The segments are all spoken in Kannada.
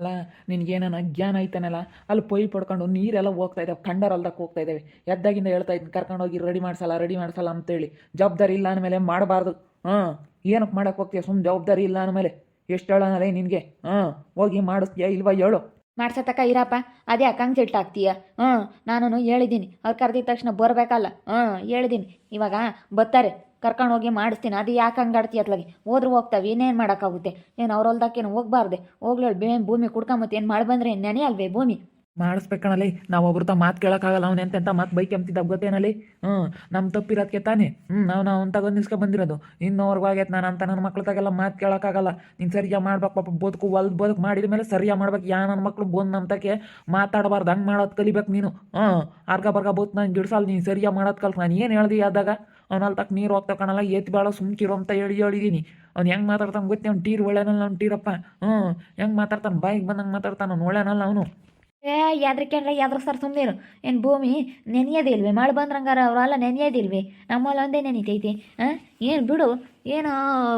ಅಲ್ಲ ನಿನಗೇನ ಜ್ಞಾನ ಐತನಲ್ಲ? ಅಲ್ಲಿ ಪೊಯ್ ಪಡ್ಕೊಂಡು ನೀರೆಲ್ಲ ಹೋಗ್ತಾ ಇದ್ದಾವೆ ಕಂಡರಲ್ದಕ್ಕೆ ಹೋಗ್ತಾ ಇದ್ದಾವೆ ಎದ್ದಾಗಿಂದ ಹೇಳ್ತಾ ಇದ್ದೀನಿ ಕರ್ಕೊಂಡೋಗಿ ರೆಡಿ ಮಾಡ್ಸಲ್ಲ ರೆಡಿ ಮಾಡ್ಸಲ್ಲ ಅಂತೇಳಿ. ಜವಾಬ್ದಾರಿ ಇಲ್ಲ ಅಂದಮೇಲೆ ಮಾಡಬಾರ್ದು. ಹಾಂ ಏನಕ್ಕೆ ಮಾಡಕ್ಕೆ ಹೋಗ್ತೀಯ ಸುಮ್ಮನೆ ಜವಾಬ್ದಾರಿ ಇಲ್ಲ ಅಂದಮೇಲೆ? ಎಷ್ಟು ಹೇಳೋಣ ನಿನಗೆ? ಹಾಂ, ಹೋಗಿ ಮಾಡಿಸ್ತೀಯ ಇಲ್ವಾ ಹೇಳು. ಮಾಡ್ಸತಕ್ಕ ಇರಪ್ಪ. ಅದೇ ಅಕ್ಕಂಗೆ ಸಿಟ್ಟು ಆಗ್ತೀಯ. ಹ್ಞೂ ನಾನು ಹೇಳಿದ್ದೀನಿ ಅವ್ರು ಕರೆದಿದ ತಕ್ಷಣ ಬರಬೇಕಲ್ಲ. ಹ್ಞೂ ಹೇಳಿದ್ದೀನಿ ಇವಾಗ ಬರ್ತಾರೆ ಕರ್ಕೊಂಡು ಹೋಗಿ ಮಾಡಿಸ್ತೀನಿ. ಅದು ಯಾಕೆ ಹಂಗಾಡ್ತಿ ಅತ್ಲಾಗಿ ಹೋದ್ರು ಹೋಗ್ತಾವೆ. ಇನ್ನೇನು ಮಾಡೋಕ್ಕಾಗುತ್ತೆ? ಏನು ಅವ್ರ ಹೊಲ್ದಾಕೇನು ಹೋಗ್ಬಾರ್ದೆ? ಹೋಗ್ಲಿ ಬೇ ಭೂಮಿ ಕುಡ್ಕೊಂಬತ್ತೆ. ಏನು ಮಾಡಿ ಬಂದರೆ ನೆನೆ ಅಲ್ವೇ ಭೂಮಿ? ಮಾಡಿಸ್ಬೇಕಣಲ್ಲಿ ನಾವು ಒಬ್ರತ ಮಾತು ಕೇಳೋಕ್ಕಾಗಲ್ಲ ಅವ್ನು ಎಂತೆಂಥ ಮಾತು ಬೈಕ್ ಎಂತಿದ್ದ ಗೊತ್ತೇನಲ್ಲಿ ಹ್ಞೂ ನಮ್ಮ ತಪ್ಪಿರೋದಕ್ಕೆ ತಾನೇ. ಹ್ಞೂ, ನಾವು ನಾವು ತಗೊಂಡು ನಿಲ್ಸ್ಕೊ ಬಂದಿರೋದು. ಇನ್ನೋರ್ಗೂ ಆಗೈತೆ ನಾನು ಅಂತ ನನ್ನ ಮಕ್ಳ ತಾಗೆಲ್ಲ ಮಾತು ಕೇಳೋಕ್ಕಾಗಲ್ಲ. ನೀನು ಸರಿಯಾಗಿ ಮಾಡ್ಬೇಕು ಪಾಪ ಬದುಕು ಹೊಲ್ದು ಬದುಕು ಮಾಡಿದ ಮೇಲೆ ಸರಿಯಾಗಿ ಮಾಡ್ಬೇಕು. ಯಾ ನನ್ನ ಮಕ್ಳು ಬಂದು ನಮ್ಮ ತಕ್ಕೆ ಮಾತಾಡಬಾರ್ದು. ಹಂಗೆ ಮಾಡೋದು ಕಲಿಬೇಕು ನೀನು. ಹ್ಞೂ ಅರ್ಗ ಬರ್ಗ ಬೋತ್ ನಾನು ಗಿಡ್ಸಲ್ಲ ನೀನು ಸರಿಯಾಗಿ ಮಾಡೋದು ಕಲ್ತು. ನಾನು ಏನು ಹೇಳ್ದಿ ಆದಾಗ ಅವ್ನಲ್ಲಿ ತಕ್ಕ ನೀರು ಹೋಗ್ತಾ ಕಾಣಲ್ಲ ಏತ್ ಭಾಳ ಸುಮ್ಕಿರೋ ಅಂತ ಹೇಳಿ ಹೇಳಿದ್ದೀನಿ ಅವ್ನು ಹೆಂಗೆ ಮಾತಾಡ್ತಾನೆ ಗೊತ್ತೇ. ಅವ್ನು ಟೀರ್ ಒಳ್ಳೆನಲ್ಲ ಅವ್ನು ಟೀರಪ್ಪ. ಹ್ಞೂ, ಹೆಂಗೆ ಮಾತಾಡ್ತಾನೆ? ಬಾಯಿಗೆ ಬಂದಂಗೆ ಮಾತಾಡ್ತಾನೆ? ಅವ್ನು ಒಳ್ಳೆನಲ್ಲ ಅವನು. ಏ ಯಾದ್ರಕ್ಕೆಂಡ್ರೆ ಯಾದ್ರ ಸರ್ ಸುಮ್ಮನೆ ಏನು ಭೂಮಿ ನೆನೆಯೋದಿಲ್ವೇ? ಮಳೆ ಬಂದ್ರಂಗಾರ ಅವರೆಲ್ಲ ನೆನೆಯೋದಿಲ್ವೇ? ನಮ್ಮಲ್ಲಿ ಒಂದೇ ನೆನಿತೈತಿ. ಹಾಂ ಏನು ಬಿಡು. ಏನು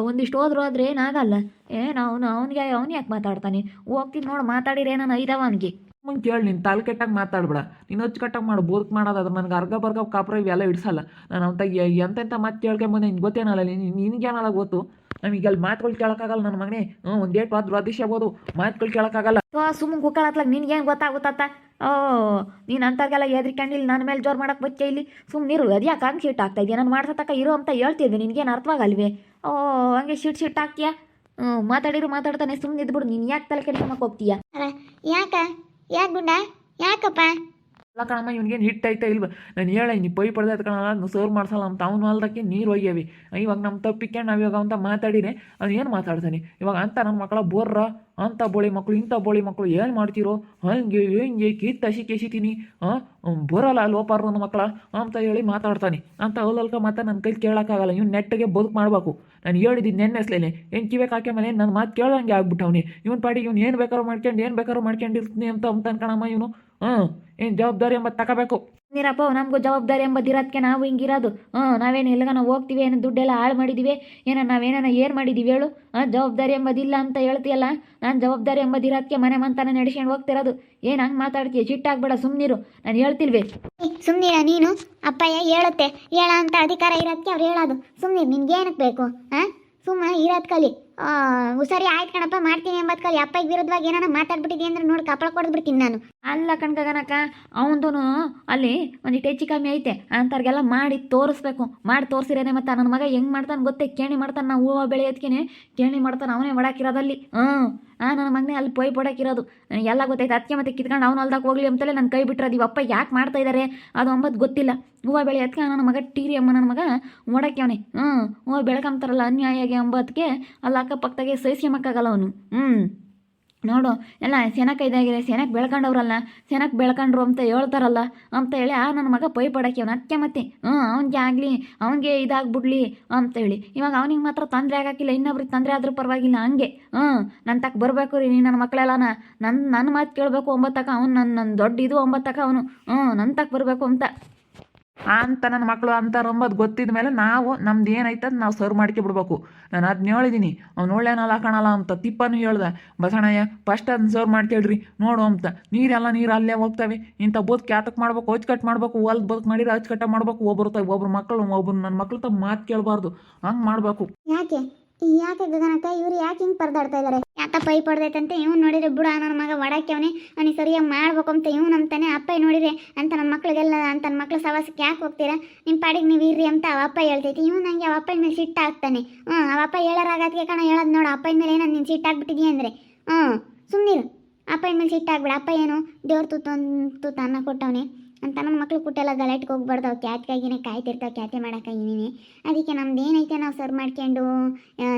ಒಂದಿಷ್ಟು ಹೋದ್ರು ಆದ್ರೆ ಏನಾಗಲ್ಲ. ಏನು ಅವನು ಅವನಿಗೆ, ಅವ್ನು ಯಾಕೆ ಮಾತಾಡ್ತಾನೆ? ಹೋಗ್ತೀನಿ ನೋಡು ಮಾತಾಡಿದ್ರೆ ನಾನು ಐದವ ಅವನಿಗೆ. ಮುಂದೆ ಕೇಳಿ, ನೀನು ತಲೆ ಕೆಟ್ಟಾಗ ಮಾತಾಡ್ಬೇಡ. ನೀನು ಕಟ್ಟಾಗ ಮಾಡು. ಬದುಕು ಮಾಡೋದು ನನಗೆ ಅರ್ಗ ಬರ್ಗ ಕಾಪ್ರ ಇವೆಲ್ಲ ಇಡ್ಸಲ್ಲ ನಾನು ಅಂತ ಎಂತ ಎಂತೆಂಥ ಮತ್ತೆ ಕೇಳ್ಕೊಂಬಂದೆ ನಿನ್ಗೆ ಗೊತ್ತೇನಲ್ಲ, ನೀನು ನಿನಗೇನಲ್ಲ ಗೊತ್ತು? ನಮಗೆ ಅಲ್ಲಿ ಮಾತುಗಳು ಕೇಳೋಕ್ಕಾಗಲ್ಲ ನನ್ನ ಮಗನೇ. ಹ್ಞೂ ಒಂದು ಡೇಟ್ ಆದ್ರೂ ಅದಿಶ್ಯಬೋದು ಮಾತುಗಳು ಕೇಳೋಕ್ಕಾಗಲ್ಲ. ಸುಮ್ಮನೆ ಕುಕ್ಕಳತ್ಲಾಗ ನಿನ್ಗೇನು ಗೊತ್ತಾಗುತ್ತತ್ತ ಓ ನೀನು ಅಂಥವ್ರಿಗೆಲ್ಲ ಎದ್ರಿಕೊಂಡಿಲ್ಲ ನನ್ನ ಮೇಲೆ ಜೋರು ಮಾಡಕ್ಕೆ ಬಚ್ಚೆ ಇಲ್ಲಿ? ಸುಮ್ಮನೆ ಇರು ಅದ್ಯಾ ಹಂಗೆ ಶೀಟ್ ಆಗ್ತಾ ಇದೆಯಾ? ನಾನು ಮಾಡ್ಸತಕ್ಕ ಇರೋ ಅಂತ ಹೇಳ್ತಿದ್ದೆ ನಿನ್ಗೇನು ಅರ್ಥವಾಗಲ್ವೇ? ಓ ಹಂಗೆ ಶೀಟ್ ಶೀಟ್ ಹಾಕ್ತೀಯಾ ಹ್ಞೂ ಮಾತಾಡಿರು ಮಾತಾಡ್ತಾನೆ ಸುಮ್ಮನೆ ಇದ್ಬಿಡು ನೀನು ಯಾಕೆ ತಲೆ ಕೆಡ್ಕೊಂಬಕ್ಕೆ ಹೋಗ್ತೀಯಾ? ಯಾಕ? ಯಾಕೆ ಗುಂಡ? ಯಾಕಪ್ಪ? ಅಲ್ಲ ಕಣಮ್ಮ, ಇವ್ನಿಗೇನು ಹಿಟ್ ಐತೆ ಇಲ್ವ? ನಾನು ಹೇಳಿ, ನೀ ಪೈ ಪಡೆದ ಕಣಲ್ಲ ಸರ್ವ್ ಮಾಡ್ಸಲ್ಲ ಅಂತ ಅವ್ನು ಹೊಲ್ದಕ್ಕೆ ನೀರು ಒಯ್ಯವಿ. ಇವಾಗ ನಮ್ಮ ತಪ್ಪಿಕೆ ನಾವು ಇವಾಗ ಅಂತ ಮಾತಾಡಿರಿ, ಅವ್ನು ಏನು ಮಾತಾಡ್ತಾನೆ? ಇವಾಗ ಅಂತ ನನ್ನ ಮಕ್ಕಳ ಬೋರ್ರ ಅಂಥ ಬೋಳಿ ಮಕ್ಕಳು ಇಂಥ ಬೋಳಿ ಮಕ್ಕಳು ಏನು ಮಾಡ್ತಿರೋ, ಹಂಗೆ, ಹಿಂಗೆ ಕಿತ್ತ ಹಸಿ ಕೆಸಿತೀನಿ ಹಾಂ ಬರೋಲ್ಲ ಲೋಪಾರ ನನ್ನ ಮಕ್ಕಳ ಅಂತ ಹೇಳಿ ಮಾತಾಡ್ತಾನೆ. ಅಂತ ಅವಲಲ್ಕ ಮಾತಾ ನನ್ನ ಕೈ ಕೇಳೋಕ್ಕಾಗಲ್ಲ. ಇವ್ನು ನೆಟ್ಟಗೆ ಬದುಕು ಮಾಡಬೇಕು. ನಾನು ಹೇಳಿದ್ದೀನಿ ನೆನ್ನೆಸ್ಲೇನೆ ಏನು ಕಿವೇಕ್ ಹಾಕ್ಯ ಮೇಲೆ ನನ್ನ ಮಾತು ಕೇಳ್ದಂಗೆ ಆಗ್ಬಿಟ್ಟವನಿ. ಇವ್ನ ಪಾಡಿಗೆ ಇವ್ನು ಏನು ಬೇಕಾದ್ರೂ ಮಾಡ್ಕೊಂಡು, ಏನು ಬೇಕಾದ್ರೂ ಮಾಡ್ಕೊಂಡಿರ್ತೀನಿ ಅಂತ ಅಂತ ಅನ್ಕಣಮ್ಮ ಇವನು. ಹ್ಞೂ ಏನು ಜವಾಬ್ದಾರಿ ಎಂಬ ತಗೋಬೇಕು. ನೀರಪ್ಪ, ನಮಗೂ ಜವಾಬ್ದಾರಿ ಎಂಬುದಿರೋದಕ್ಕೆ ನಾವು ಹಿಂಗಿರೋದು. ಹ್ಞೂ ನಾವೇನು ಎಲ್ಲಿಗನ ಹೋಗ್ತೀವಿ, ಏನು ದುಡ್ಡೆಲ್ಲ ಹಾಳು ಮಾಡಿದ್ದೀವಿ ಏನೋ ನಾವೇನ ಏನು ಮಾಡಿದ್ದೀವಿ ಹೇಳು. ಹಾಂ, ಜವಾಬ್ದಾರಿ ಎಂಬುದಿಲ್ಲ ಅಂತ ಹೇಳ್ತೀಯಲ್ಲ, ನಾನು ಜವಾಬ್ದಾರಿ ಎಂಬುದಿರೋದಕ್ಕೆ ಮನೆ ಮಂತಾನೆ ನಡೆಸ್ಕೊಂಡು ಹೋಗ್ತಿರೋದು. ಏನು ಹಂಗೆ ಮಾತಾಡ್ತೀಯ? ಚಿಟ್ಟಾಗ್ಬೇಡ ಸುಮ್ಮನಿರು ನಾನು ಹೇಳ್ತಿಲ್ವೇ. ಸುಮ್ಮನಿರ ನೀನು? ಅಪ್ಪಯ್ಯ ಹೇಳುತ್ತೆ. ಹೇಳ ಅಂತ ಅಧಿಕಾರ ಇರೋದಕ್ಕೆ ಅವ್ರು ಹೇಳೋದು. ಸುಮ್ಮನೆ ನಿನ್ಗೆ ಏನಕ್ಕೆ ಬೇಕು? ಹಾಂ? ಸುಮ್ಮ ಇರೋದು ಕಲಿ. ಸರಿ ಆಯ್ತು ಕಣಪ್ಪ, ಮಾಡ್ತೀನಿ ಎಂಬತ್ತು ಕಾಲ. ಅಪ್ಪಗೆ ವಿರುದ್ಧವಾಗಿ ಏನಾನ ಮಾತಾಡ್ಬಿಟ್ಟಿದೆ ಅಂದ್ರೆ ನೋಡಿ ಕಪ್ಪಳ ಕೊಡ್ಬಿಡ್ತೀನಿ ನಾನು. ಅಲ್ಲ ಕಣ್ಕಗನಕ ಅವನದು ಅಲ್ಲಿ ಒಂದಿಟ್ಟು ಹೆಚ್ಚು ಕಮ್ಮಿ ಐತೆ. ಅಂಥವ್ರಿಗೆಲ್ಲ ಮಾಡಿ ತೋರಿಸ್ಬೇಕು. ಮಾಡಿ ತೋರಿಸಿರೇನೆ ಮತ್ತೆ ನನ್ನ ಮಗ ಹೆಂಗೆ ಮಾಡ್ತಾನೆ ಗೊತ್ತೇ? ಕೇಣಿ ಮಾಡ್ತಾನೆ ನಾವು ಹೂವು ಬೆಳೆಯೋದ್ಕೇನೆ. ಕೇಣಿ ಮಾಡ್ತಾನೆ ಅವನೇ ಒಡಾಕಿರೋದಲ್ಲಿ ಹ್ಞೂ ಹಾಂ ನನ್ನ ಮಗನೇ ಅಲ್ಲಿ ಪೊಯ್ ನನಗೆ ಎಲ್ಲ ಗೊತ್ತೈತೆ ಅದಕ್ಕೆ ಮತ್ತೆ ಕಿತ್ಕೊಂಡು ಅವ್ನು ಹೊಲ್ದಾಗ ಹೋಗ್ಲಿ ಅಂತಲೇ ನನ್ನ ಕೈ ಬಿಟ್ಟರೆ ಇವಪ್ಪ ಯಾಕೆ ಮಾಡ್ತಾ ಇದ್ದಾರೆ ಅದು ಅಂಬದು ಗೊತ್ತಿಲ್ಲ. ಹೂವು ಬೆಳೆಯೋದಕ್ಕೆ ನನ್ನ ಮಗ ಟೀರಿ ಅಮ್ಮ, ನನ್ನ ಮಗ ಓಡಕ್ಕೆ ಅವನೇ ಹ್ಞೂ ಹೂವು ಬೆಳಕಂತಾರಲ್ಲ ಅನ್ಯಾಯಾಗಿ ಅಂಬದಕ್ಕೆ ಅಲ್ಲಿ ಅಕ್ಕಪಕ್ಕದಾಗೆ ಸಹಿಸ್ಕೊಂಬಕ್ಕಾಗಲ್ಲ ಅವನು. ಹ್ಞೂ ನೋಡು, ಎಲ್ಲ ಸೆನಕ್ ಇದಾಗಿದೆ ಸೆನಕ್ ಬೆಳ್ಕೊಂಡವ್ರಲ್ಲ ಸೆನಕ್ ಬೆಳ್ಕೊಂಡ್ರು ಅಂತ ಹೇಳ್ತಾರಲ್ಲ ಅಂತ ಹೇಳಿ ಆ ನನ್ನ ಮಗ ಪೈ ಪಡಕ್ಕೆ ಅವ್ನು ಅಕ್ಕೆ ಮತ್ತೆ ಹ್ಞೂ ಅವನಿಗೆ ಆಗಲಿ, ಅವನಿಗೆ ಇದಾಗ್ಬಿಡ್ಲಿ ಅಂತ ಹೇಳಿ. ಇವಾಗ ಅವನಿಗೆ ಮಾತ್ರ ತೊಂದರೆ ಆಗಾಕಿಲ್ಲ ಇನ್ನೊಬ್ರಿಗೆ ತೊಂದರೆ ಆದರೂ ಪರವಾಗಿಲ್ಲ, ಹಂಗೆ ಹ್ಞೂ ನನ್ನ ತಕ್ಕ ಬರಬೇಕು ರೀ, ನೀನು ನನ್ನ ಮಕ್ಕಳೆಲ್ಲನ ನನ್ನ ನನ್ನ ಮಾತು ಕೇಳಬೇಕು ಒಂಬತ್ತಕ್ಕ ಅವ್ನು ನನ್ನ ನನ್ನ ದೊಡ್ಡ ಇದು ಒಂಬತ್ತಕ್ಕ ಅವನು ಹ್ಞೂ ನನ್ನ ತಕ್ಕ ಬರಬೇಕು ಅಂತ. ಅಂತ ನನ್ನ ಮಕ್ಕಳು ಅಂತ ಗೊತ್ತಿದ ಮೇಲೆ ನಾವು ನಮ್ದು ಏನೈತೆ ಅದು ನಾವು ಸರ್ವ್ ಮಾಡ್ಕೊಬಿಡ್ಬೇಕು ನಾನು ಅದನ್ನ ಹೇಳಿದ್ದೀನಿ ಅವ್ನು ಒಳ್ಳೆನಲ್ಲ ಕಾಣಲ್ಲ ಅಂತ ತಿಪ್ಪನು ಹೇಳ್ದೆ. ಬಸಣಯ್ಯ ಫಸ್ಟ್ ಅದನ್ನ ಸರ್ವ್ ಮಾಡ್ಕೇಳ್ರಿ, ನೋಡು ಅಂತ. ನೀರೆಲ್ಲ ನೀರು ಅಲ್ಲೇ ಹೋಗ್ತವೆ. ಇಂಥ ಬದುಕು ಕ್ಯಾತಕ್ಕೆ ಮಾಡ್ಬೇಕು? ಅಚ್ಚುಕಟ್ಟು ಮಾಡ್ಬೇಕು? ಹೊಲ್ದು ಬದುಕು ಮಾಡಿದ್ರೆ ಅಚ್ಚುಕಟ್ಟ ಮಾಡ್ಬೇಕು? ಒಬ್ಬರು ತಾಯಿ ಒಬ್ರು ಮಕ್ಕಳು ಒಬ್ರು ನನ್ನ ಮಕ್ಳು ತಮ್ಮ ಮಾತು ಕೇಳಬಾರ್ದು. ಹಂಗೆ ಮಾಡಬೇಕು. ಯಾಕೆ? ಯಾಕೆ ಗಗನಕ್ಕ? ಇವ್ರು ಯಾಕೆ ಹಿಂಗ್ ಪರದಾಡ್ತಾ ಇದ್ದಾರೆ ಯಾಕ ಪೈ ಪಡ್ದೈತಂತೆ? ಇವ್ನು ನೋಡಿದ್ರೆ ಬಿಡ ನನ್ನ ಮಗ ಒಡಕ್ಕೆ ಅವ್ನಿ ಸರಿಯಾಗಿ ಮಾಡ್ಬೇಕು ಅಂತ ಇವ್ನು ಅಂತಾನೆ ಅಪ್ಪ ನೋಡಿದ್ರೆ ಅಂತ ನಮ್ಮ ಮಕ್ಳಿಗೆಲ್ಲ ಅಂತ ನನ್ನ ಮಕ್ಳ ಸವಾಸಕ್ಕೆ ಯಾಕೆ ಹೋಗ್ತೀರಾ? ನಿಮ್ಮ ಪಾಡಿಗೆ ನೀವು ಇರ್ರಿ ಅಂತ ಅವ ಅಪ್ಪ ಹೇಳ್ತೈತಿ. ಇವ್ನು ನಂಗೆ ಅವ ಅಪ್ಪನ ಮೇಲೆ ಸಿಟ್ಟ ಆಗ್ತಾನೆ ಹ್ಞೂ ಅವ ಅಪ್ಪ ಹೇಳೋರಾಗತ್ಗೆ ಕಣ, ಹೇಳೋದು ನೋಡು. ಅಪ್ಪನ ಮೇಲೆ ಏನೋ ನೀನು ಸಿಟ್ಟು ಆಗ್ಬಿಟ್ಟಿದೀಯ ಅಂದರೆ? ಹ್ಞೂ ಸುಮ್ಮನಿರು ಅಪ್ಪನ ಮೇಲೆ ಸಿಟ್ಟಾಗ್ಬಿಡ ಅಪ್ಪ ಏನು ದೇವ್ರ ತೂತ ತೂತ ಅನ್ನ ಕೊಟ್ಟವನೆ. ಅಂತ ನಮ್ಮ ಮಕ್ಳು ಕುಟ್ಟೆಲ್ಲ ಗಲಾಟೆಗೆ ಹೋಗ್ಬಾರ್ದು. ಅವು ಕ್ಯಾತ್ಗಾಗಿನೇ ಕಾಯ್ತಿರ್ತಾವೆ ಕ್ಯಾತೆ ಮಾಡೋಕ್ಕಾಗಿನೇ. ಅದಕ್ಕೆ ನಮ್ದು ಏನೈತೆ ನಾವು ಸರ್ವ್ ಮಾಡ್ಕೊಂಡು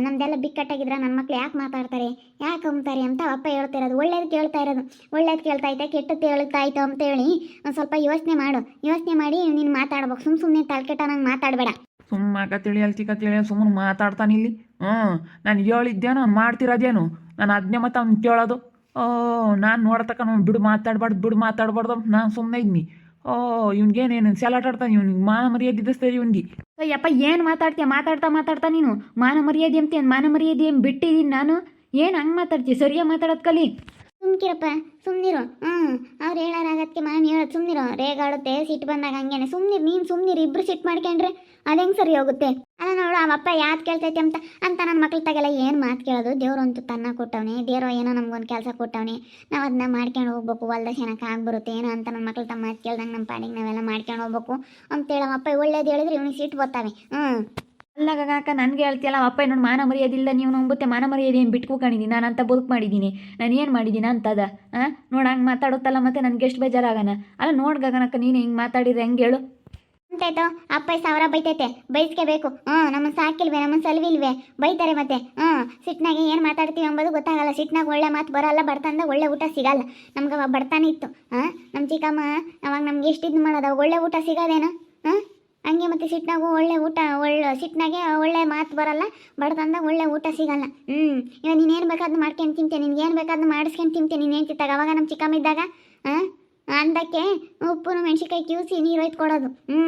ನಮ್ದೆಲ್ಲ ಬಿಕ್ಕಟ್ಟಾಗಿದ್ರೆ ನನ್ನ ಮಕ್ಳು ಯಾಕೆ ಮಾತಾಡ್ತಾರೆ, ಯಾಕೆ ಅಂಬ್ತಾರೆ ಅಂತ ಅಪ್ಪ ಹೇಳ್ತಾ ಇರೋದು ಒಳ್ಳೇದು ಕೇಳ್ತಾ ಇರೋದು. ಒಳ್ಳೇದು ಕೇಳ್ತಾ ಐತೆ ಕೆಟ್ಟದ್ದು ಹೇಳ್ತಾ ಆಯ್ತು ಅಂತ ಹೇಳಿ ಒಂದು ಸ್ವಲ್ಪ ಯೋಚನೆ ಮಾಡು. ಯೋಚನೆ ಮಾಡಿ ನೀನು ಮಾತಾಡ್ಬೇಕು. ಸುಮ್ಮ ಸುಮ್ಮನೆ ತಲೆಕೆಟ್ಟ ನಂಗೆ ಮಾತಾಡಬೇಡ. ಸುಮ್ಮಕ ತಿಳಿಯಲ್ ಚಿಕ್ಕ ತಿಳಿಯಲ್ ಸುಮ್ಮನೆ ಮಾತಾಡ್ತಾನೆ ಇಲ್ಲಿ. ಹ್ಞೂ ನಾನು ಹೇಳಿದ್ದೇನು ಅವ್ನು ಮಾಡ್ತಿರೋದೇನು? ನಾನು ಅದನ್ನೇ ಮತ್ತೆ ಅವ್ನು ಕೇಳೋದು. ಓ, ನಾನು ನೋಡ್ತಕ್ಕ ಬಿಡು, ಮಾತಾಡ್ಬಾರ್ದು ಬಿಡು, ಮಾತಾಡ್ಬಾರ್ದು ನಾನು ಸುಮ್ಮನೆ ಇದ್ನಿ. ಓ ಇವ್ನಿಗೇನೇನು ಸ್ಯಾಲಾಟ್ ಆಡ್ತಾನೆ? ಇವ್ನಿಗೆ ಮಾನ ಮರ್ಯಾದೆ ಮರ್ಯಾದಿದ್ದೆ ಇವ್ನಿಗೆ. ಅಯ್ಯಪ್ಪ, ಏನು ಮಾತಾಡ್ತೀಯ? ಮಾತಾಡ್ತಾ ಮಾತಾಡ್ತಾ ನೀನು? ಮಾನ ಮರ್ಯಾದೆ ಅಂತ ಮಾನ ಮರ್ಯಾದೆ ಬಿಟ್ಟಿದ್ದೀನಿ ನಾನು? ಏನು ಹಂಗೆ ಮಾತಾಡ್ತೀಯ ಸರಿಯಾಗಿ ಮಾತಾಡೋದು ಕಲಿ. ಸುಮ್ಕಿರಪ್ಪ, ಸುಮ್ನಿರು. ಹ್ಞೂ ಅವ್ರು ಹೇಳಾರಾಗತ್ಕೆ ಮಾಮಿ ಹೇಳೋದು ಸುಮ್ನಿರು. ರೇಗಾಡುತ್ತೆ ಸಿಟ್ಟು ಬಂದಾಗ ಹಂಗೇನೆ. ಸುಮ್ನಿರು, ನೀನು ಸುಮ್ನಿರು, ಇಬ್ರು ಸಿಟ್ಟು ಮಾಡ್ಕೊಂಡ್ರೆ ಅದು ಹೆಂಗೆ ಸರಿ ಹೋಗುತ್ತೆ? ಅಲ್ಲ ನೋಡು ಅಪ್ಪ ಯಾವ್ದು ಕೇಳ್ತೈತೆ ಅಂತ ಅಂತ ನನ್ನ ಮಕ್ಳ ತಗೆಲ್ಲ ಏನು ಮಾತು ಕೇಳೋದು? ದೇವ್ರು ಅಂತೂ ತನ್ನ ಕೊಟ್ಟವನೆ, ದೇವ್ರ ಏನೋ ನಮ್ಗೊಂದು ಕೆಲಸ ಕೊಟ್ಟವನೆ. ನಾವು ಅದನ್ನ ಮಾಡ್ಕೊಂಡು ಹೋಗ್ಬೇಕು ಹೊಲ್ದ ಏನಕ್ಕೆ ಆಗ್ಬರುತ್ತೆ, ಏನೋ ಅಂತ ನನ್ನ ಮಕ್ಳು ತಮ್ಮ ಮಾತು ಕೇಳ್ದಂಗೆ ನಮ್ಮ ಪಾಡಿಗೆ ನಾವೆಲ್ಲ ಮಾಡ್ಕೊಂಡು ಹೋಗ್ಬೇಕು. ಅಂತೇಳಿ ಅಪ್ಪ, ಒಳ್ಳೇದು ಹೇಳಿದ್ರೆ ಇವ್ನಿಗೆ ಸಿಟ್ಟು ಬರ್ತಾವೆ ಹ್ಞೂ ಅಲ್ಲ ಕಾಕ ನನಗೆ ಹೇಳ್ತಿಯಲ್ಲ ಅಪ್ಪ ನೋಡಿ ಮಾನ ಮರ್ಯಾದಿಲ್ಲ ನೀವು ನಂಬುತ್ತೆ ಮಾನ ಮರ್ಯಾದೆ ಏನು ಬಿಟ್ಕೊಕೊಂಡಿದ್ದೀನಿ ನಾನು ಅಂತ ಬದುಕು ಮಾಡಿದ್ದೀನಿ ನಾನು ಏನು ಮಾಡಿದ್ದೀನಿ ಅಂತದ? ಹಾಂ ನೋಡಿ ಹಂಗೆ ಮಾತಾಡುತ್ತಲ್ಲ ಮತ್ತೆ ನನಗೆ ಎಷ್ಟು ಬೇಜಾರಾಗನ? ಅಲ್ಲ, ನೋಡಿ ಗಗನಕ್ಕ, ನೀನು ಹಿಂಗೆ ಮಾತಾಡಿದ್ರೆ ಹೆಂಗೆ ಹೇಳು? ಅಂತಾಯ್ತು ಅಪ್ಪ ಸಾವಿರ ಬೈತೈತೆ ಬೈಸ್ಕೋಬೇಕು ಹ್ಞೂ ನಮ್ಮ ಸಾಕಿಲ್ವೇ, ನಮ್ಮ ಸಲ್ವಿಲ್ವೇ, ಬೈತಾರೆ ಮತ್ತೆ. ಹ್ಞೂ ಸಿಟ್ನಾಗೆ ಏನು ಮಾತಾಡ್ತೀವಿ ಅಂಬೋದು ಗೊತ್ತಾಗಲ್ಲ, ಸಿಟ್ನಾಗ ಒಳ್ಳೆ ಮಾತು ಬರಲ್ಲ ಬರ್ತಂದ ಒಳ್ಳೆ ಊಟ ಸಿಗಲ್ಲ. ನಮ್ಗೆ ಅವಾಗ ಬಡ್ತಾನೆ ಇತ್ತು ಹಾಂ ನಮ್ಮ ಚಿಕ್ಕಮ್ಮ, ಅವಾಗ ನಮ್ಗೆ ಎಷ್ಟು ಇದು ಮಾಡೋದು, ಒಳ್ಳೆ ಊಟ ಸಿಗೋದೇನು? ಹಾಂ ಹಂಗೆ ಮತ್ತೆ ಸಿಟ್ಟಿನಾಗೂ ಒಳ್ಳೆ ಊಟ, ಒಳ್ಳೆ ಸಿಟ್ನಾಗೆ ಒಳ್ಳೆ ಮಾತು ಬರಲ್ಲ. ಬಡ್ತಂದಾಗ ಒಳ್ಳೆ ಊಟ ಸಿಗಲ್ಲ. ಹ್ಞೂ ಇವಾಗ ನೀನೇನು ಬೇಕಾದ್ರೂ ಮಾಡ್ಕೊಂಡು ತಿಂತೆ ನಿನ್ಗೇನು ಬೇಕಾದ್ರೂ ಮಾಡಿಸ್ಕೊಂಡು ತಿಂತೆ ನೀನು ಏನು ತಿಂತಾಗ ಅವಾಗ ನಮ್ಮ ಚಿಕ್ಕಮ್ಮ ಇದ್ದಾಗ ಹಾಂ ಅಂದಕ್ಕೆ ಉಪ್ಪು ಮೆಣಸಿನ್ಕಾಯಿ ಕ್ಯೂಸಿ ನೀರು ಒಯ್ದು ಕೊಡೋದು. ಹ್ಞೂ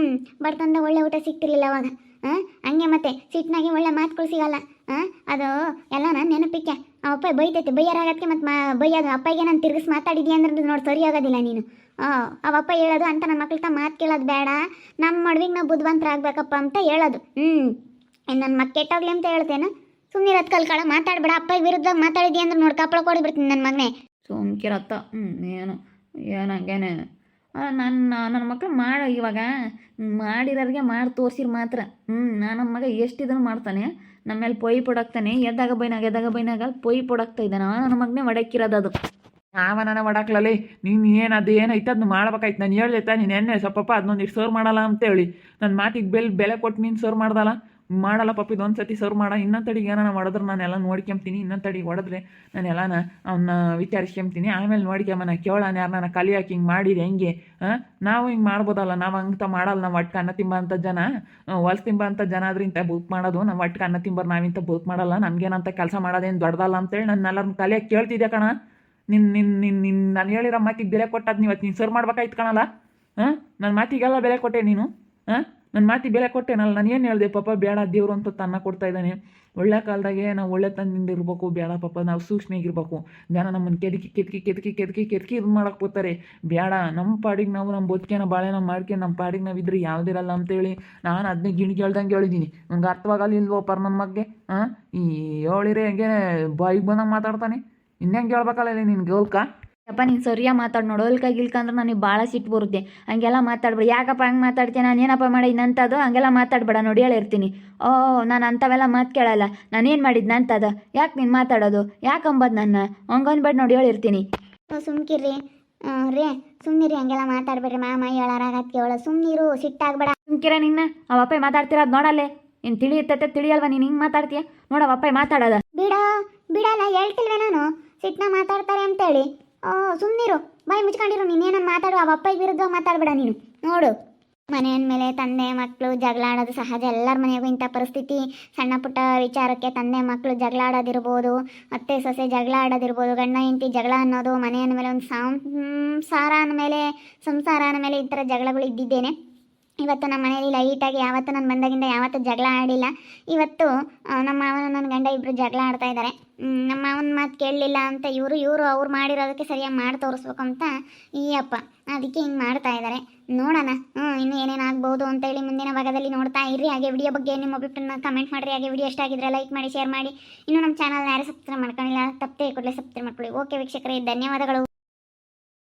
ಬಡ್ತಂದಾಗ ಒಳ್ಳೆ ಊಟ ಸಿಗ್ತಿರ್ಲಿಲ್ಲ ಅವಾಗ. ಹಾಂ ಹಂಗೆ ಮತ್ತೆ ಸಿಟ್ಟಿನಾಗೆ ಒಳ್ಳೆ ಮಾತುಗಳು ಸಿಗಲ್ಲ. ಹಾಂ ಅದು ಎಲ್ಲ ನಾನು ನೆನಪಿಕ್ಕೆ. ಆ, ಅಪ್ಪ, ಬೈತೈತೆ. ಬೈಯರಾಗತ್ತೆ ಮತ್ತು ಮಾ ಬೈಯೋದು ಅಪ್ಪಗೆ ನಾನು ತಿರ್ಗಿಸಿ ಮಾತಾಡಿದ್ಯಾ ಅಂದ್ರೆ ನೋಡಿ ಸರಿ ಆಗೋದಿಲ್ಲ ನೀನು. ಆ, ಅವ ಅಪ್ಪ ಹೇಳೋದು ಅಂತ ನನ್ನ ಮಕ್ಳ ಮಾತು ಕೇಳೋದು ಬೇಡ. ನಮ್ಮ ಮಡ್ವಿಗೆ ನಾವು ಬುದ್ಧಿವಂತರಾಗಬೇಕಪ್ಪ ಅಂತ ಹೇಳೋದು. ಹ್ಞೂ ನನ್ನ ಮಕ್ಕ ಕೆಟ್ಟೋಗ್ಲಿ ಅಂತ ಹೇಳ್ತೇನೆ. ಸುಮ್ಮನೆ ರತ್ ಕಲ್ಕಾಳ, ಮಾತಾಡಬೇಡ. ಅಪ್ಪಗೆ ವಿರುದ್ಧ ಮಾತಾಡಿದ್ಯಾ ಅಂದ್ರೆ ನೋಡಿ ಕಪ್ಪಳ ಕೊಡ್ಬಿಡ್ತೀನಿ ನನ್ನ ಮಗನೇ. ಸುಮ್ಕಿರತ್ತ ಹ್ಞೂ ಏನು ಏನು ಹಂಗೇನೆ. ನನ್ನ ನನ್ನ ಮಕ್ಕಳು ಮಾಡ ಇವಾಗ. ಮಾಡಿರೋರಿಗೆ ಮಾಡಿ ತೋರ್ಸಿರ್ ಮಾತ್ರ. ಹ್ಞೂ ನಾನು ನಮ್ಮ ಮಗ ಎಷ್ಟಿದನ್ನು ಮಾಡ್ತಾನೆ. ನಮ್ಮ ಮೇಲೆ ಪೊಯ್ ಪೊಡಾಕ್ತಾನೆ, ಎದ್ದಾಗ ಬೈನಾಗ ಎದ್ದಾಗ ಬೈನಾಗ ಪೊಯ್ ಪೊಡಾಕ್ತಾ ಇದ್ದಾನ. ನನ್ನ ಮಗನೇ ಒಡಕ್ಕಿರೋದು ಅದು. ನಾವ ನನ್ನ ನೀನು ಏನು, ಅದು ಏನೈತೆ ಅದನ್ನ ಮಾಡ್ಬೇಕಾಯ್ತು. ನಾನು ಹೇಳ್ದೈತಾ ನೀನು ಎಣ್ಣೆ ಸ್ವಪ್ಪ ಅದನ್ನೊಂದು ಇಷ್ಟು ಸರ್ವ್ ಮಾಡಲ್ಲ ಅಂತೇಳಿ. ನನ್ನ ಮಾತಿಗೆ ಬೆಲ್, ಬೆಲೆ ಕೊಟ್ಟು ನೀನು ಸರ್ವ್ ಮಾಡ್ದಲ್ಲ. ಮಾಡಲ್ಲ ಪಪ್ಪ ಇದೊಂದು ಸತಿ ಸರ್ವ್ ಮಾಡ ಇನ್ನೊಂದು ತಡಿಗೆ ಏನಾನ ಮಾಡಿದ್ರೆ ನಾನೆಲ್ಲ ನೋಡ್ಕೊಂತೀನಿ ಇನ್ನೊಂದು ತಡಿಗೆ ಹೊಡೆದ್ರೆ ನಾನು ಎಲ್ಲಾನ ಅವನ್ನ ವಿಚಾರಿಸ್ಕೊಂತೀನಿ ಆಮೇಲೆ ನೋಡ್ಕೊಂಬನ ಕೇಳೋಣ ಯಾರು ನಾನು ಕಲಿ ಹಾಕಿ ಹಿಂಗೆ ಮಾಡಿದೆ ಹೆಂಗೆ? ನಾವು ಹಿಂಗೆ ಮಾಡ್ಬೋದಲ್ಲ, ನಾವು ಹಂಗೆ ಮಾಡಲ್ಲ, ನಾವು ಒಟ್ಟು ಅನ್ನ ತಿಂಬ ಅಂತ ಜನ. ಹೊಲ್ಸ್ ತಿಂಬ ಅಂತ ಜನ ಆದ್ರೆ ಬುಕ್ ಮಾಡೋದು, ನಾವು ಒಟ್ಟು ಅನ್ನ ತಿಂಬರ್ ನಾವಿಂತ ಬುಕ್ ಮಾಡಲ್ಲ, ನಮಗೇನಂತ ಕೆಲಸ ಮಾಡೋದೇನು ದೊಡ್ಡದಲ್ಲ ಅಂತೇಳಿ ನಾನು ಎಲ್ಲರನ್ನ ಕಲಿಯಾಗಿ ಕೇಳ್ತಿದ್ದೆ ಕಣ? ನಿನ್ನ ನಿನ್ನ ನಿನ್ನ ನಿನ್ನ ನಾನು ಹೇಳಿರೋ ಮಾತಿಗೆ ಬೆಲೆ ಕೊಟ್ಟದ್ದು ನೀವು, ನೀನು ಸರ್ವ್ ಮಾಡ್ಬೇಕಾಯ್ತು ಕಣಲ್ಲ? ಹಾಂ? ನನ್ನ ಮಾತಿಗೆಲ್ಲ ಬೆಲೆ ಕೊಟ್ಟೆ ನೀನು? ಹಾಂ? ನನ್ನ ಮಾತಿ ಬೆಲೆ ಕೊಟ್ಟೆನಲ್ಲ ನಾನು ಏನು ಹೇಳಿದೆ, ಪಾಪ ಬೇಡ ದೇವ್ರು ಅಂತ ತನ್ನ ಕೊಡ್ತಾ ಇದ್ದಾನೆ. ಒಳ್ಳೆ ಕಾಲದಾಗೆ ನಾವು ಒಳ್ಳೆ ತಂದಿಂದ ಇರಬೇಕು, ಬೇಡ ಪಾಪ ನಾವು ಸೂಕ್ಷ್ಮಿಯಾಗಿರ್ಬೇಕು ಜನ ನಮ್ಮನ್ನು ಕೆದಕಿ ಕೆದಕಿ ಕೆದಕಿ ಕೆದಕಿ ಕೆದಕಿ ಇದು ಮಾಡಕ್ಕೆ ಹೋಗ್ತಾರೆ. ಬೇಡ ನಮ್ಮ ಪಾಡಿಗೆ ನಾವು ನಮ್ಮ ಬದುಕೇನ ಬಾಳೆನ ಮಾಡ್ಕೊಂಡು ನಮ್ಮ ಪಾಡಿಗೆ ನಾವು ಇದ್ರೆ ಯಾವುದಿರಲ್ಲ ಅಂತೇಳಿ ನಾನು ಅದನ್ನೇ ಗಿಣಿ ಕೇಳ್ದಂಗೆ ಹೇಳಿದ್ದೀನಿ ನಂಗೆ ಅರ್ಥವಾಗಲ್ಲ ಇಲ್ವೋ ಪರ್ ನನ್ನ ಮಗ್ಗೆ ಹಾಂ ಈ ಹೇಳಿರೆ ಹಂಗೆ ಬಾಯಿಗೆ ಬಂದಂಗೆ ಮಾತಾಡ್ತಾನೆ. ಇನ್ನೇನು ಕೇಳ್ಬೇಕಲ್ಲ ನಿನ್ನ ಗೋಲ್ಕ? ಯಪ್ಪ ನೀನು ಸರಿಯಾಗಿ ಮಾತಾಡಿ ನೋಡು. ಹೊಲ್ಕಾಗಿ ಇಲ್ಕಂದ್ರೆ ನನಗೆ ಭಾಳ ಸಿಟ್ಟು ಬರುತ್ತೆ. ಹಂಗೆಲ್ಲ ಮಾತಾಡ್ಬೇಡ. ಯಾಕಪ್ಪ ಹಂಗೆ ಮಾತಾಡ್ತೀನಿ ನಾನು ಏನಪ್ಪ ಮಾಡಿ ಇನ್ನಂಥದ್ದು? ಹಂಗೆಲ್ಲ ಮಾತಾಡ್ಬೇಡ. ನೋಡಿ ಹೇಳಿರ್ತೀನಿ ಓ ನಾನು ಅಂಥವೆಲ್ಲ ಮಾತು ಕೇಳಲ್ಲ. ನಾನೇನು ಮಾಡಿದ್ನ ಅಂತದ ಯಾಕೆ ನೀನು ಮಾತಾಡೋದು? ಯಾಕೆ ಅಂಬದು ನನ್ನ? ಹಂಗನ್ಬೇಡ ನೋಡಿ ಹೇಳಿರ್ತೀನಿ ಸುಮ್ಕಿರ್ರಿ. ರೀ ಸುಮ್ಮನಿರಿ ಹಂಗೆಲ್ಲ ಮಾತಾಡ್ಬೇಡ್ರಿ. ಮಾಮ ಹೇಳಾರಾಗತ್ತೆ ಕೇಳ. ಸುಮ್ಮನಿರು ಸಿಟ್ಟಾಗ್ಬೇಡ. ಸುಮ್ಕಿರ ನಿನ್ನ? ಅವ ಅಪ್ಪ ಮಾತಾಡ್ತಿರೋದು ನೋಡಲ್ಲೇ. ಇನ್ನು ತಿಳಿಯುತ್ತೆ ತಿಳಿಯಲ್ವ ನೀನು ಹಿಂಗೆ ಮಾತಾಡ್ತೀಯ? ನೋಡವ ಅಪ್ಪ ಮಾತಾಡೋದ. ಬಿಡ ಬಿಡಲ್ಲ. ಹೇಳ್ತಿಲ್ವೇ ನಾನು? ಸಿಟ್ನ ಮಾತಾಡ್ತಾರೆ ಅಂತೇಳಿ. ಸುಮ್ಮನಿರು ಬಾಯಿ ಮುಚ್ಕೊಂಡಿರು. ನೀನೇನನ್ನು ಮಾತಾಡು? ಆ ಅಪ್ಪಗೆ ವಿರುದ್ಧ ಮಾತಾಡ್ಬೇಡ ನೀನು. ನೋಡು. ಮನೆ ಅಂದಮೇಲೆ ತಂದೆ ಮಕ್ಕಳು ಜಗಳಾಡೋದು ಸಹಜ. ಎಲ್ಲರ ಮನೆಗೂ ಇಂಥ ಪರಿಸ್ಥಿತಿ. ಸಣ್ಣ ಪುಟ್ಟ ವಿಚಾರಕ್ಕೆ ತಂದೆ ಮಕ್ಕಳು ಜಗಳಾಡೋದಿರ್ಬೋದು ಅತ್ತೆ, ಸೊಸೆ ಜಗಳ ಆಡೋದಿರ್ಬೋದು. ಗಂಡ, ಹೆಂಡತಿ ಜಗಳ ಅನ್ನೋದು ಮನೆ ಅಂದಮೇಲೆ ಒಂದು ಸಂಸಾರ ಅಂದಮೇಲೆ ಸಂಸಾರ ಅಂದಮೇಲೆ ಈ ಥರ ಜಗಳಗಳು ಇದ್ದಿದ್ದೇನೆ. ಇವತ್ತು ನಮ್ಮ ಮನೇಲಿ ಲೈಟಾಗಿ ಯಾವತ್ತೂ ನಾನು ಬಂದಾಗಿಂದ ಯಾವತ್ತೂ ಜಗಳ ಆಡಿಲ್ಲ. ಇವತ್ತು ನಮ್ಮ ಮಾವನ ನನ್ನ ಗಂಡ ಇಬ್ಬರು ಜಗಳ ಆಡ್ತಾ ಇದ್ದಾರೆ ನಮ್ಮ ಮಾವನ ಮಾತು ಕೇಳಲಿಲ್ಲ ಅಂತ ಇವರು ಇವರು ಅವ್ರು ಮಾಡಿರೋದಕ್ಕೆ ಸರಿಯಾಗಿ ಮಾಡಿ ತೋರಿಸ್ಬೇಕು ಅಂತ ಈ ಅಪ್ಪ ಅದಕ್ಕೆ ಹಿಂಗೆ ಮಾಡ್ತಾ ಇದ್ದಾರೆ ನೋಡೋಣ ಹ್ಞೂ ಇನ್ನು ಏನೇನು ಆಗ್ಬೋದು ಅಂತೇಳಿ ಮುಂದಿನ ಭಾಗದಲ್ಲಿ ನೋಡ್ತಾ ಇರ್ರಿ. ಹಾಗೆ ವಿಡಿಯೋ ಬಗ್ಗೆ ನಿಮ್ಮ ಅಭಿಪ್ರಾಯನ ಕಮೆಂಟ್ ಮಾಡಿರಿ. ಹಾಗೆ ವಿಡಿಯೋ ಇಷ್ಟ ಆಗಿದ್ರೆ ಲೈಕ್ ಮಾಡಿ ಶೇರ್ ಮಾಡಿ. ಇನ್ನು ನಮ್ಮ ಚಾನಲ್ನ ಯಾರು ಸಬ್ಸ್ಕ್ರೈಬ್ ಮಾಡ್ಕೊಂಡಿಲ್ಲ, ತಪ್ಪೇ ಕೂಡಲೇ ಸಬ್ಸ್ಕ್ರೈಬ್ ಮಾಡ್ಕೊಳ್ಳಿ. ಓಕೆ ವೀಕ್ಷಕರೇ, ಧನ್ಯವಾದಗಳು.